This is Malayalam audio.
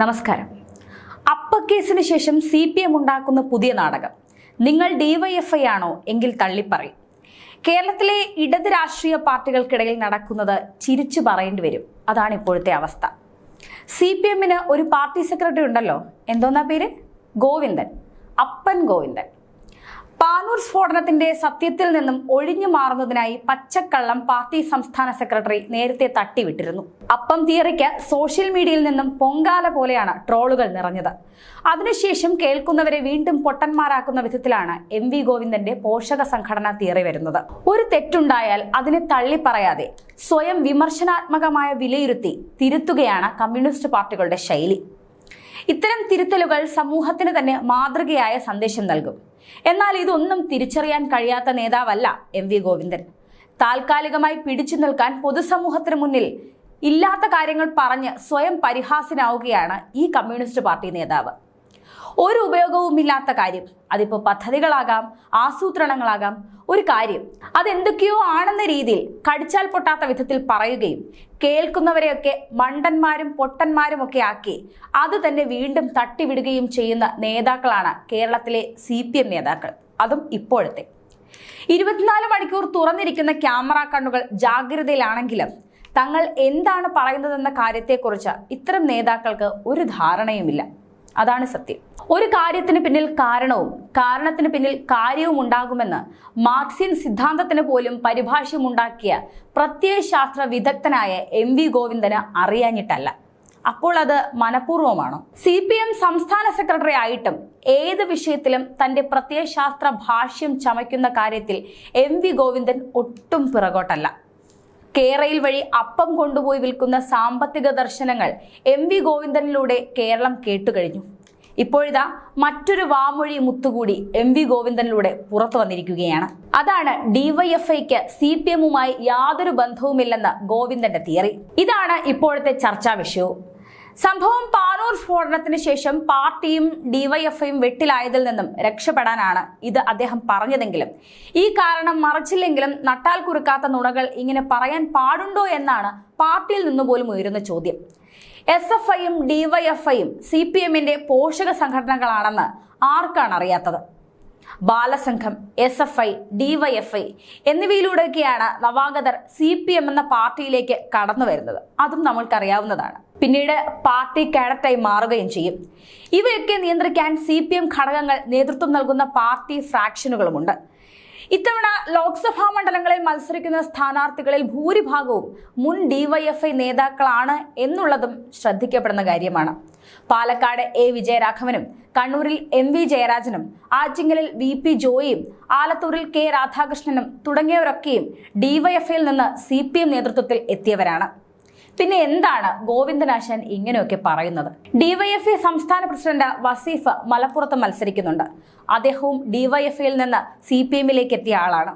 നമസ്കാരം. അപ്പ കേസിന് ശേഷം സി പി എം ഉണ്ടാക്കുന്ന പുതിയ നാടകം. നിങ്ങൾ ഡിവൈഎഫ്ഐ ആണോ എങ്കിൽ തള്ളിപ്പറയും. കേരളത്തിലെ ഇടത് രാഷ്ട്രീയ പാർട്ടികൾക്കിടയിൽ നടക്കുന്നത് ചിരിച്ചു പറയേണ്ടി വരും. അതാണ് ഇപ്പോഴത്തെ അവസ്ഥ. സി പി എമ്മിന് ഒരു പാർട്ടി സെക്രട്ടറി ഉണ്ടല്ലോ. എന്തോന്നാ പേര്? ഗോവിന്ദൻ. അപ്പൻ ഗോവിന്ദൻ. പാനൂർ സ്ഫോടനത്തിന്റെ സത്യത്തിൽ നിന്നും ഒഴിഞ്ഞു മാറുന്നതിനായി പച്ചക്കള്ളം പാർട്ടി സംസ്ഥാന സെക്രട്ടറി നേരത്തെ തട്ടിവിട്ടിരുന്നു. അപ്പം തിയറിക്ക് സോഷ്യൽ മീഡിയയിൽ നിന്നും പൊങ്കാല പോലെയാണ് ട്രോളുകൾ നിറഞ്ഞത്. അതിനുശേഷം കേൾക്കുന്നവരെ വീണ്ടും പൊട്ടന്മാരാക്കുന്ന വിധത്തിലാണ് എം വി ഗോവിന്ദന്റെ പോഷക സംഘടന തിയറി വരുന്നത്. ഒരു തെറ്റുണ്ടായാൽ അതിനെ തള്ളിപ്പറയാതെ സ്വയം വിമർശനാത്മകമായ വിലയിരുത്തി തിരുത്തുകയാണ് കമ്മ്യൂണിസ്റ്റ് പാർട്ടികളുടെ ശൈലി. ഇത്തരം തിരുത്തലുകൾ സമൂഹത്തിന് തന്നെ മാതൃകയായ സന്ദേശം നൽകും. എന്നാൽ ഇതൊന്നും തിരിച്ചറിയാൻ കഴിയാത്ത നേതാവല്ല എം വി ഗോവിന്ദൻ. താൽക്കാലികമായി പിടിച്ചു നിൽക്കാൻ പൊതുസമൂഹത്തിന് മുന്നിൽ ഇല്ലാത്ത കാര്യങ്ങൾ പറഞ്ഞ് സ്വയം പരിഹാസനാവുകയാണ് ഈ കമ്മ്യൂണിസ്റ്റ് പാർട്ടി നേതാവ്. ഒരു ഉപയോഗവുമില്ലാത്ത കാര്യം. അതിപ്പോൾ പദ്ധതികളാകാം ആസൂത്രണങ്ങളാകാം. ഒരു കാര്യം അതെന്തൊക്കെയോ ആണെന്ന രീതിയിൽ കടിച്ചാൽ പൊട്ടാത്ത വിധത്തിൽ പറയുകയും കേൾക്കുന്നവരെയൊക്കെ മണ്ടന്മാരും പൊട്ടന്മാരും ഒക്കെ ആക്കി അത് തന്നെ വീണ്ടും തട്ടിവിടുകയും ചെയ്യുന്ന നേതാക്കളാണ് കേരളത്തിലെ സി നേതാക്കൾ. അതും ഇപ്പോഴത്തെ. ഇരുപത്തിനാല് മണിക്കൂർ തുറന്നിരിക്കുന്ന ക്യാമറ കണ്ണുകൾ ജാഗ്രതയിലാണെങ്കിലും തങ്ങൾ എന്താണ് പറയുന്നതെന്ന കാര്യത്തെക്കുറിച്ച് ഇത്തരം നേതാക്കൾക്ക് ഒരു ധാരണയുമില്ല. അതാണ് സത്യം. ഒരു കാര്യത്തിന് പിന്നിൽ കാരണവും കാരണത്തിന് പിന്നിൽ കാര്യവും ഉണ്ടാകുമെന്ന് മാർക്സിൻ സിദ്ധാന്തത്തിന് പോലും പരിഭാഷ്യമുണ്ടാക്കിയ പ്രത്യയശാസ്ത്ര വിദഗ്ധനായ എം വി ഗോവിന്ദന് അറിയാഞ്ഞിട്ടല്ല. അപ്പോൾ അത് മനഃപൂർവമാണോ? സി പി എം സംസ്ഥാന സെക്രട്ടറി ആയിട്ടും ഏത് വിഷയത്തിലും തന്റെ പ്രത്യയശാസ്ത്ര ഭാഷ്യം ചമയ്ക്കുന്ന കാര്യത്തിൽ എം വി ഗോവിന്ദൻ ഒട്ടും പിറകോട്ടല്ല. കേരയിൽ വഴി അപ്പം കൊണ്ടുപോയി വിൽക്കുന്ന സാമ്പത്തിക ദർശനങ്ങൾ എം വി ഗോവിന്ദനിലൂടെ കേരളം കേട്ടുകഴിഞ്ഞു. ഇപ്പോഴിതാ മറ്റൊരു വാമൊഴി മുത്തുകൂടി എം വി ഗോവിന്ദനിലൂടെ പുറത്തു വന്നിരിക്കുകയാണ്. അതാണ് ഡിവൈഎഫ്ഐക്ക് സി പി എമ്മുമായി യാതൊരു ബന്ധവുമില്ലെന്ന് ഗോവിന്ദന്റെ തിയറി. ഇതാണ് ഇപ്പോഴത്തെ ചർച്ചാ വിഷയവും. സംഭവം പാനൂർ സ്ഫോടനത്തിന് ശേഷം പാർട്ടിയും ഡിവൈഎഫ്ഐയും വെട്ടിലായതിൽ നിന്നും രക്ഷപ്പെടാനാണ് ഇത് അദ്ദേഹം പറഞ്ഞതെങ്കിലും. ഈ കാരണം മറച്ചില്ലെങ്കിലും നട്ടാൽ കുറുക്കാത്ത നുണകൾ ഇങ്ങനെ പറയാൻ പാടുണ്ടോ എന്നാണ് പാർട്ടിയിൽ നിന്ന് പോലും ഉയരുന്ന ചോദ്യം. എസ് എഫ് ഐയും ഡിവൈഎഫ്ഐയും സി പി എമ്മിന്റെ പോഷക സംഘടനകളാണെന്ന് ആർക്കാണ് അറിയാത്തത്? Balasangham S F I DYFI എന്നിവയിലൂടെയൊക്കെയാണ് നവാഗതർ സി പി എം എന്ന പാർട്ടിയിലേക്ക് കടന്നു വരുന്നത്. അതും നമ്മൾക്കറിയാവുന്നതാണ്. പിന്നീട് പാർട്ടി കാഡറ്റായി മാറുകയും ചെയ്യും. ഇവയൊക്കെ നിയന്ത്രിക്കാൻ സി പി എം ഘടകങ്ങൾ നേതൃത്വം നൽകുന്ന പാർട്ടി ഫ്രാക്ഷനുകളുമുണ്ട്. ഇത്തവണ ലോക്സഭാ മണ്ഡലങ്ങളിൽ മത്സരിക്കുന്ന സ്ഥാനാർത്ഥികളിൽ ഭൂരിഭാഗവും മുൻ ഡിവൈഎഫ്ഐ നേതാക്കളാണ് എന്നുള്ളതും ശ്രദ്ധിക്കപ്പെടുന്ന കാര്യമാണ്. പാലക്കാട് എ വിജയരാഘവനും കണ്ണൂരിൽ എം വി ജയരാജനും ആറ്റിങ്ങലിൽ വി പി ജോയിയും ആലത്തൂരിൽ കെ രാധാകൃഷ്ണനും തുടങ്ങിയവരൊക്കെയും ഡിവൈഎഫ്ഐയിൽ നിന്ന് സി പി എം നേതൃത്വത്തിൽ എത്തിയവരാണ്. പിന്നെ എന്താണ് ഗോവിന്ദനാശൻ ഇങ്ങനെയൊക്കെ പറയുന്നത്? ഡിവൈഎഫ്ഐ സംസ്ഥാന പ്രസിഡന്റ് വസീഫ് മലപ്പുറത്ത് മത്സരിക്കുന്നുണ്ട്. അദ്ദേഹവും ഡിവൈഎഫ്ഐയിൽ നിന്ന് സി പി എമ്മിലേക്ക് എത്തിയ ആളാണ്.